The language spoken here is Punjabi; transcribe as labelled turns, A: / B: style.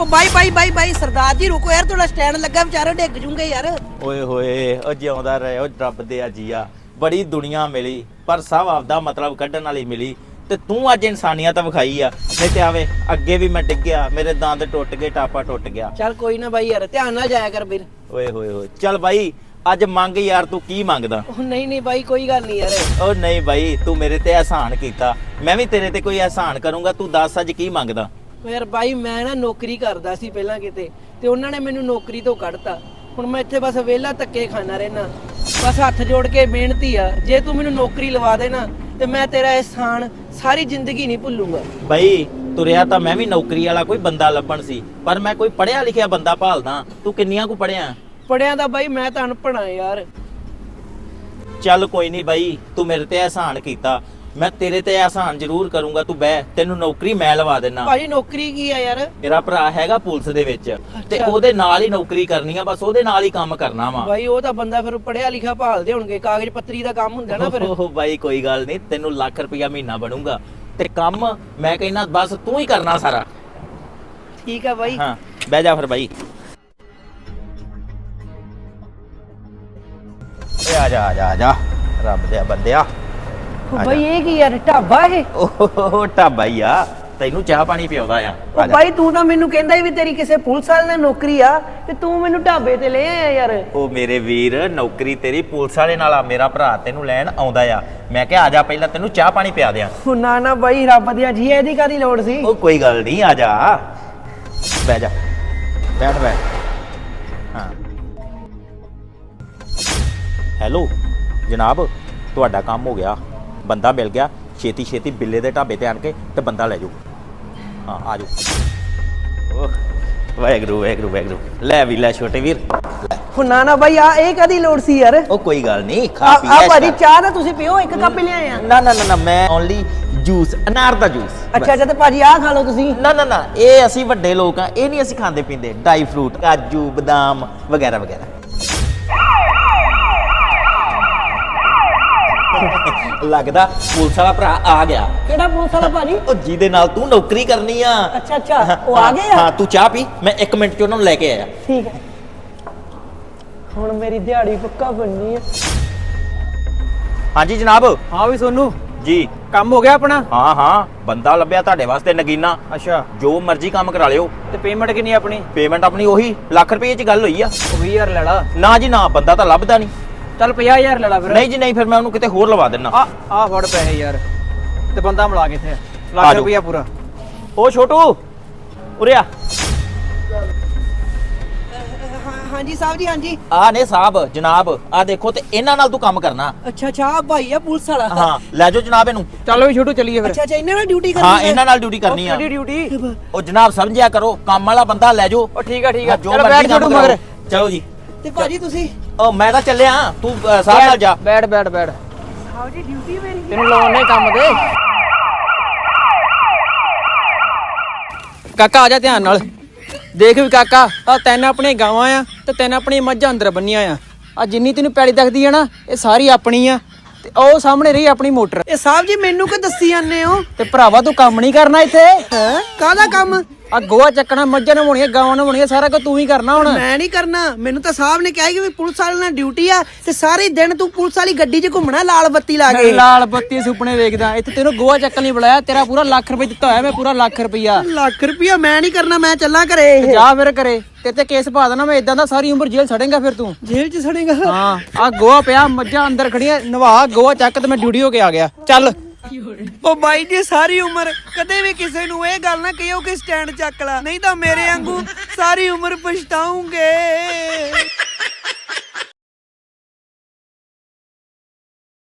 A: ਉਹ ਬਾਈ ਬਾਈ ਬਾਈ ਬਾਈ ਸਰਦਾਰ ਜੀ ਰੁਕੋ ਯਾਰ ਤੁਹਾਡਾ ਸਟੈਂਡ ਲੱਗਾ ਵਿਚਾਰਾ ਡਿੱਗ ਜੂਗੇ ਯਾਰ।
B: ਓਏ ਹੋਏ ਉਹ ਜਿਉਂਦਾ ਰਹੇ ਉਹ ਰੱਬ ਦੇ ਆ। ਜੀਆ ਬੜੀ ਦੁਨੀਆ ਮਿਲੀ ਪਰ ਸਭ ਆਪਦਾ ਮਤਲਬ ਕੱਢਣ ਵਾਲੀ ਮਿਲੀ। ਤੇ ਤੂੰ ਅੱਜ ਇਨਸਾਨੀਅਤ ਵਿਖਾਈ ਆ। ਨਹੀਂ ਤੇ ਆਵੇ ਅੱਗੇ ਵੀ ਮੈਂ ਡਿੱਗਿਆ ਮੇਰੇ ਦੰਦ ਟੁੱਟ ਗਏ ਟਾਪਾ ਟੁੱਟ ਗਿਆ।
A: ਚੱਲ ਕੋਈ ਨਾ ਬਾਈ ਯਾਰ ਧਿਆਨ ਨਾਲ ਜਾਇਆ ਕਰ ਵੀਰ।
B: ਓਏ ਹੋਏ ਹੋਏ ਚੱਲ ਬਾਈ ਅੱਜ ਮੰਗ ਯਾਰ ਤੂੰ ਕੀ ਮੰਗਦਾ?
A: ਉਹ ਨਹੀਂ ਨਹੀਂ ਬਾਈ ਕੋਈ ਗੱਲ ਨਹੀਂ ਯਾਰ।
B: ਉਹ ਨਹੀਂ ਬਾਈ ਤੂੰ ਮੇਰੇ ਤੇ ਅਹਿਸਾਨ ਕੀਤਾ। ਮੈਂ ਵੀ ਤੇਰੇ ਤੇ ਕੋਈ ਅਹਿਸਾਨ ਕਰੂੰਗਾ ਤੂੰ ਦੱਸ ਅੱਜ ਕੀ ਮੰਗਦਾ?
A: ਯਾਰ ਬਾਈ ਮੈਂ ਨਾ ਨੌਕਰੀ ਕਰਦਾ ਸੀ ਪਹਿਲਾਂ ਕਿਤੇ ਤੇ ਉਹਨਾਂ ਨੇ ਮੈਨੂੰ ਨੌਕਰੀ ਤੋਂ ਕੱਢਤਾ। ਹੁਣ ਮੈਂ ਇੱਥੇ ਬਸ ਵਿਹਲਾ ਧੱਕੇ ਖਾਣਾ ਰਹਿਣਾ ਬਸ ਹੱਥ ਜੋੜ ਕੇ ਬੇਨਤੀ ਆ ਜੇ ਤੂੰ ਮੈਨੂੰ ਨੌਕਰੀ ਲਵਾ ਦੇ ਨਾ ਤੇ ਮੈਂ ਤੇਰਾ ਅਹਿਸਾਨ ਸਾਰੀ ਜ਼ਿੰਦਗੀ ਨਹੀਂ ਭੁੱਲੂੰਗਾ।
B: ਬਾਈ ਤੁਰਿਆ ਤਾਂ ਮੈਂ ਵੀ ਨੌਕਰੀ ਵਾਲਾ ਕੋਈ ਬੰਦਾ ਲੱਭਣ ਸੀ ਪਰ ਮੈਂ ਕੋਈ ਪੜਿਆ ਲਿਖਿਆ ਬੰਦਾ ਭਾਲਦਾ। ਤੂੰ ਕਿੰਨੀਆਂ ਕੁ ਪੜਿਆ
A: ਪੜਿਆ ਦਾ ਬਾਈ ਮੈਂ ਤਾਂ ਅਨਪੜ੍ਹ ਆ ਯਾਰ।
B: ਚੱਲ ਕੋਈ ਨਹੀਂ ਬਾਈ ਤੂੰ ਮੇਰੇ ਤੇ ਅਹਿਸਾਨ ਕੀਤਾ। ਮੈਂ ਤੇਰੇ ਤੇ ਅਹਿਸਾਨ ਜ਼ਰੂਰ ਕਰੂੰਗਾ ਤੂੰ ਬਹਿ ਤੈਨੂੰ ਨੌਕਰੀ ਮੈਂ ਲਵਾ ਦੇਣਾ
A: ਭਾਜੀ ਨੌਕਰੀ ਕੀ ਆ ਯਾਰ?
B: ਮੇਰਾ ਭਰਾ ਹੈਗਾ ਪੁਲਿਸ ਦੇ ਵਿੱਚ ਤੇ। ਉਹਦੇ ਨਾਲ ਹੀ ਨੌਕਰੀ ਕਰਨੀ ਆ ਬਸ ਉਹਦੇ ਨਾਲ ਹੀ ਕੰਮ ਕਰਨਾ ਵਾ।
A: ਬਾਈ ਉਹ ਤਾਂ ਬੰਦਾ ਫਿਰ ਪੜਿਆ ਲਿਖਿਆ ਭਾਲਦੇ ਹੋਣਗੇ ਕਾਗਜ਼ ਪੱਤਰੀ ਦਾ ਕੰਮ ਹੁੰਦਾ ਨਾ ਫਿਰ।
B: ਓਹ ਬਾਈ ਕੋਈ ਗੱਲ ਨਹੀਂ ਤੈਨੂੰ ਲੱਖ ਰੁਪਇਆ ਮਹੀਨਾ ਬਣੂਗਾ। ਤੇ ਕੰਮ ਮੈਂ ਕਹਿੰਦਾ ਬਸ ਤੂੰ ਹੀ ਕਰਨਾ ਸਾਰਾ।
A: ਠੀਕ ਆ ਬਾਈ
B: ਹਾਂ ਬਹਿ ਜਾ ਫਿਰ ਬਾਈ ਆ ਜਾ ਆ ਜਾ ਆ ਜਾ। ਰੱਬ ਦੇ ਬੰਦਿਆ।
A: ਉਹ ਬਾਈ ਇਹ ਕੀ ਯਾਰ ਢਾਬਾ ਇਹ?
B: ਓਹ ਢਾਬਾ ਹੀ ਆ। ਤੈਨੂੰ ਚਾਹ ਪਾਣੀ ਪਿਆਉਂਦਾ ਆ।
A: ਉਹ। ਬਾਈ ਤੂੰ ਤਾਂ ਮੈਨੂੰ ਕਹਿੰਦਾ ਵੀ ਤੇਰੀ ਕਿਸੇ ਪੁਲਿਸ ਵਾਲੇ ਨਾਲ ਨੌਕਰੀ ਆ ਤੇ ਤੂੰ ਮੈਨੂੰ ਢਾਬੇ ਤੇ ਲੈ ਆਇਆ ਯਾਰ।
B: ਉਹ ਮੇਰੇ ਵੀਰ ਨੌਕਰੀ ਤੇਰੀ ਪੁਲਿਸ ਵਾਲੇ ਨਾਲ ਆ ਮੇਰਾ ਭਰਾ ਤੈਨੂੰ ਲੈਣ ਆਉਂਦਾ ਆ। ਮੈਂ ਕਿਹਾ ਆ ਜਾ ਪਹਿਲਾਂ ਤੈਨੂੰ ਚਾਹ ਪਾਣੀ ਪਿਆ ਦਿਆਂ।
A: ਉਹ ਨਾ ਨਾ ਬਾਈ ਰੱਬ ਦੀਆਂ ਜੀ ਇਹਦੀ ਕਾਦੀ ਲੋੜ ਸੀ?
B: ਉਹ ਕੋਈ ਗੱਲ ਨਹੀਂ ਆ ਜਾ। ਬਹਿ ਜਾ। ਬੈਠ ਬੈਠ। ਹਾਂ। ਹੈਲੋ ਜਨਾਬ ਤੁਹਾਡਾ ਕੰਮ ਹੋ ਗਿਆ। ਬੰਦਾ ਮਿਲ ਗਿਆ ਛੇਤੀ ਛੇਤੀ ਬਿੱਲੇ ਦੇ ਢਾਬੇ ਤੇ ਆਣ ਕੇ ਤੇ ਬੰਦਾ ਲੈ ਜਾਓ ਹਾਂ ਆ ਜਾਓ ਓਹ ਵਾਹਿਗੁਰੂ ਵਾਹਿਗੁਰੂ ਵਾਹਿਗੁਰੂ। ਲੈ ਵੀ ਲੈ ਛੋਟੇ ਵੀਰ।
A: ਉਹ ਨਾ ਨਾ ਬਾਈ ਆ ਇਹ ਕਾਦੀ ਲੋੜ ਸੀ ਯਾਰ?
B: ਉਹ ਕੋਈ ਗੱਲ ਨਹੀਂ ਖਾ ਪੀ
A: ਆ ਭਾਜੀ। ਚਾਹ ਤਾਂ ਤੁਸੀਂ ਪੀਓ ਇੱਕ ਕੱਪ ਹੀ ਲਿਆਏ ਆ
B: ਨਾ ਨਾ ਨਾ ਨਾ ਮੈਂ ਓਨਲੀ ਜੂਸ ਅਨਾਰ ਦਾ ਜੂਸ
A: ਅੱਛਾ ਅੱਛਾ ਤੇ ਭਾਜੀ ਆਹ ਖਾ ਲਓ ਤੁਸੀਂ।
B: ਨਾ ਨਾ ਨਾ ਇਹ ਅਸੀਂ ਵੱਡੇ ਲੋਕ ਆ ਇਹ ਨਹੀਂ ਅਸੀਂ ਖਾਂਦੇ ਪੀਂਦੇ। ਡਰਾਈ ਫਰੂਟ ਕਾਜੂ ਬਦਾਮ ਵਗੈਰਾ ਵਗੈਰਾ। ਲੱਗਦਾ ਪੁਲਿਸ ਵਾਲਾ ਭਰਾ ਆ ਗਿਆ।
A: ਕਿਹੜਾ ਪੁਲਿਸ ਵਾਲਾ ਭਾਜੀ?
B: ਉਹ ਜਿਹਦੇ ਨਾਲ ਤੂੰ ਨੌਕਰੀ ਕਰਨੀ ਆ।
A: ਅੱਛਾ ਅੱਛਾ ਉਹ ਆ ਗਏ ਆ
B: ਹਾਂ ਤੂੰ ਚਾਹ ਪੀ ਮੈਂ 1 ਮਿੰਟ ਚ ਉਹਨਾਂ ਨੂੰ ਲੈ ਕੇ ਆਇਆ।
A: ਠੀਕ ਹੈ। ਹੁਣ ਮੇਰੀ ਦਿਹਾੜੀ ਪੱਕਾ ਬਣਨੀ ਹੈ
B: ਹਾਂਜੀ ਜਨਾਬ।
C: ਹਾਂ ਵੀ ਸੋਨੂੰ
B: ਜੀ।
C: ਕੰਮ ਹੋ ਗਿਆ ਆਪਣਾ?
B: ਹਾਂ ਹਾਂ ਬੰਦਾ ਲੱਭਿਆ ਤੁਹਾਡੇ ਵਾਸਤੇ ਨਗੀਨਾ।
C: ਅੱਛਾ।
B: ਜੋ ਮਰਜ਼ੀ ਕੰਮ ਕਰਾ ਲਿਓ।
C: ਤੇ ਪੇਮੈਂਟ ਕਿੰਨੀ ਆਪਣੀ?
B: ਪੇਮੈਂਟ ਆਪਣੀ ਉਹੀ ਲੱਖ ਰੁਪਏ ਚ ਗੱਲ ਹੋਈ ਆ।
C: ਉਹ 20000 ਲੈ ਲਾ।
B: ਨਾ ਜੀ ਨਾ ਬੰਦਾ ਤਾਂ ਲੱਭਦਾ ਨਹੀਂ।
C: ਚੱਲ 50000 ਲੈ ਲਾ ਫਿਰ।
B: ਨਹੀਂ ਜੀ ਨਹੀਂ ਫਿਰ ਮੈਂ ਉਹਨੂੰ ਕਿਤੇ ਹੋਰ ਲਵਾ ਦੇਣਾ
C: ਆ ਆ ਫੜ ਪੈਸੇ ਯਾਰ। ਤੇ ਬੰਦਾ ਮਿਲਾ ਕੇ ਇੱਥੇ।
B: ਆ
C: ਲੱਖ
B: ਜਾਓ।
C: ਰੁਪਇਆ ਪੂਰਾ।
B: ਉਹ ਛੋਟੂ ਉਰੇ ਆ।
A: ਹਾਂਜੀ ਸਾਹਿਬ ਜੀ ਹਾਂਜੀ।
B: ਆ ਨੇ ਸਾਹਿਬ ਜਨਾਬ ਆ ਦੇਖੋ ਤੇ ਇਹਨਾਂ ਨਾਲ ਤੂੰ ਕੰਮ ਕਰਨਾ।
A: ਅੱਛਾ ਅੱਛਾ ਆਹ ਭਾਈ ਆ ਪੁਲਿਸ ਵਾਲਾ।
B: ਹਾਂ ਲੈ ਜਾਓ ਜਨਾਬ ਇਹਨੂੰ।
C: ਚੱਲ ਵੀ ਛੋਟੂ ਚੱਲੀਏ ਫਿਰ।
A: ਅੱਛਾ ਅੱਛਾ ਇਹਨਾਂ ਨਾਲ ਡਿਊਟੀ ਕਰਨੀ
B: ਹਾਂ
A: ਹੈ।
B: ਇਹਨਾਂ ਨਾਲ ਡਿਊਟੀ ਕਰਨੀ ਆ।
C: ਕਿਹੜੀ ਡਿਊਟੀ
B: ਉਹ ਜਨਾਬ ਸਮਝਿਆ ਕਰੋ ਕੰਮ ਵਾਲਾ ਬੰਦਾ ਲੈ ਜਾਓ।
C: ਉਹ ਠੀਕ ਆ ਠੀਕ ਆ।
B: ਜੋ
C: ਚੱਲ
B: ਮਰਜ਼ੀ
C: ਬੈਠ
B: ਕੰਮ
C: ਛੋਟੂ। ਮਗਰ।
B: ਚਲੋ ਜੀ।
A: ਤੇ ਭਾਜੀ ਤੁਸੀਂ
B: ਉਹ ਮੈਂ ਤਾਂ ਚੱਲਿਆ ਤੂੰ ਅ, ਸਾਹਿਬ ਨਾਲ ਜਾ।
C: ਬੈਠ ਬੈਠ ਬੈਠ।
A: ਆਓ ਜੀ ਡਿਊਟੀ ਮੇਰੀ
C: ਤੈਨੂੰ ਲਾਉਣੇ ਕੰਮ ਦੇ ਕਾਕਾ ਆ ਜਾ ਧਿਆਨ ਨਾਲ। ਦੇਖ ਵੀ ਕਾਕਾ ਆ ਤਿੰਨ ਆਪਣੀਆਂ ਗਾਵਾਂ ਆ ਤੇ ਤਿੰਨ ਆਪਣੀਆਂ ਮੱਝਾਂ ਅੰਦਰ ਬੰਨੀਆਂ ਆ। ਆ ਜਿੰਨੀ ਤੈਨੂੰ ਪੈਲੀ ਦਿਖਦੀ ਆ ਨਾ ਇਹ ਸਾਰੀ ਆਪਣੀ ਆ। ਤੇ ਉਹ ਸਾਹਮਣੇ ਰਹੀ ਆਪਣੀ ਮੋਟਰ।
A: ਇਹ ਸਾਹਿਬ ਜੀ ਮੈਨੂੰ ਕਿ ਦੱਸੀ ਜਾਂਦੇ ਹੋ?
C: ਤੇ ਭਰਾਵਾ ਤੂੰ ਕੰਮ ਨਹੀਂ ਕਰਨਾ ਇੱਥੇ।
A: ਹੈ? ਕਾਹਦਾ ਕੰਮ?
C: ਆ ਗੋਆ ਚੱਕਣਾ ਮੱਝਾਂ ਨਵਾਉਣੀਆਂ ਗਾਵਾਂ ਨਵਾਉਣੀਆਂ ਸਾਰਾ ਕੁਝ ਤੂੰ ਹੀ ਕਰਨਾ ਹੁਣ।
A: ਮੈਂ ਨਹੀਂ ਕਰਨਾ। ਮੈਨੂੰ ਤਾਂ ਸਾਹਿਬ ਨੇ ਕਿਹਾ ਕਿ ਵੀ ਪੁਲਿਸ ਵਾਲੇ ਨਾਲ ਡਿਊਟੀ ਆ ਤੇ ਸਾਰੇ ਦਿਨ ਤੂੰ ਪੁਲਿਸ ਵਾਲੀ ਗੱਡੀ 'ਚ ਘੁੰਮਣਾ ਲਾਲ ਬੱਤੀ ਲਾ ਕੇ।
C: ਲਾਲ ਬੱਤੀ ਸੁਪਨੇ ਵੇਖਦਾ। ਇੱਥੇ ਤੈਨੂੰ ਗੋਆ ਚੱਕਣ ਲਈ ਬੁਲਾਇਆ ਤੇਰਾ ਪੂਰਾ ਲੱਖ ਰੁਪਏ ਦਿੱਤਾ ਹੋਇਆ ਮੈਂ ਪੂਰਾ ਲੱਖ ਰੁਪਈਆ।
A: ਲੱਖ ਰੁਪਇਆ ਮੈਂ ਨਹੀਂ ਕਰਨਾ ਮੈਂ ਚੱਲਾਂ ਘਰੇ
C: ਜਾ ਫਿਰ ਕਰੇ ਤੇਰੇ ਤੇ ਕੇਸ ਪਾ ਦੇਣਾ ਮੈਂ ਇਦਾਂ ਦਾ ਸਾਰੀ ਉਮਰ ਜੇਲ੍ਹ ਛੜੇਂਗਾ ਫਿਰ ਤੂੰ।
A: ਜੇਲ੍ਹ 'ਚ ਸੜੇਗਾ
C: ਹਾਂ ਆ ਗੋਆ ਪਿਆ ਮੱਝਾਂ ਅੰਦਰ ਖੜੀਆਂ ਨਵਾ ਗੋਆ ਚੱਕ ਤੇ ਮੈਂ ਡਿਊਟੀ ਹੋ ਕੇ ਆ ਗਿਆ। ਚੱਲ।
A: ਉਹ ਬਾਈ ਜੀ, ਸਾਰੀ ਉਮਰ ਕਦੇ ਵੀ ਕਿਸੇ ਨੂੰ ਇਹ ਗੱਲ ਨਾ ਕਹੀਓ ਕਿ ਸਟੈਂਡ ਚੱਕ ਲਾ। ਨਹੀਂ ਤਾਂ ਮੇਰੇ ਵਾਂਗੂ ਸਾਰੀ ਉਮਰ ਪਛਤਾਉਂਗੇ।